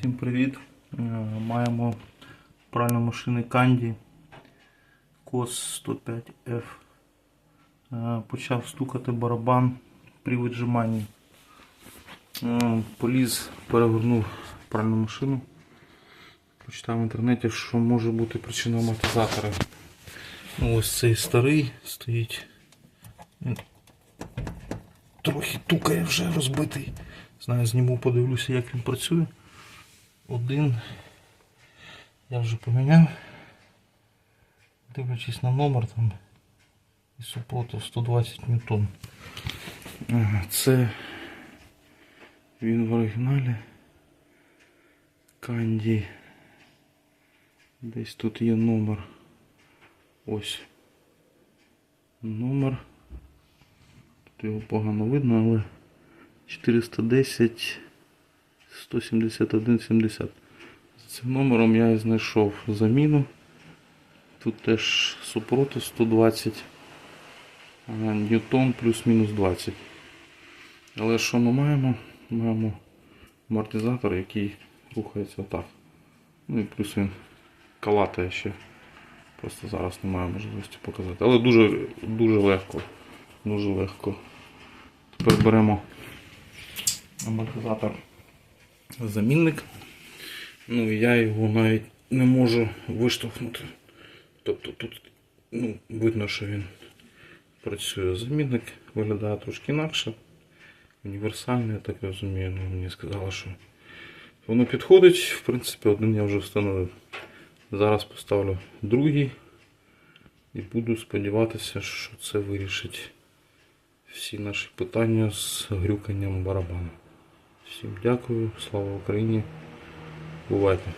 Всім привіт! Е, Маємо пральну машини Candy COS 105F. Е, Почав стукати барабан при віджиманні. Е, Поліз, перевернув пральну машину. Почитав в інтернеті, що може бути причина амортизатора. Ну, ось цей старий стоїть. Трохи тукає вже розбитий. Знаю, зніму, подивлюся, як він працює. Один я вже поміняв. Дивлячись на номер там і супротив 120 ньютон. Це він в оригіналі. Канді. Десь тут є номер. Ось. Номер. Тут його погано видно, але 410 171 70. За цим номером я знайшов заміну. Тут теж супроти 120 а, ньютон плюс-мінус 20. Але що ми маємо? Маємо амортизатор, який рухається отак. Ну і плюс він калатає ще. Просто зараз немає можливості показати. Але дуже, дуже легко. Дуже легко. Тепер беремо амортизатор замінник. Ну і я його навіть не можу виштовхнути. Тобто тут ну, видно, що він працює. Замінник виглядає трошки інакше. Універсальний, я так розумію. Ну, мені сказали, що воно підходить. В принципі, один я вже встановив. Зараз поставлю другий і буду сподіватися, що це вирішить всі наші питання з грюканням барабану. Всім дякую, слава Україні. Бувайте!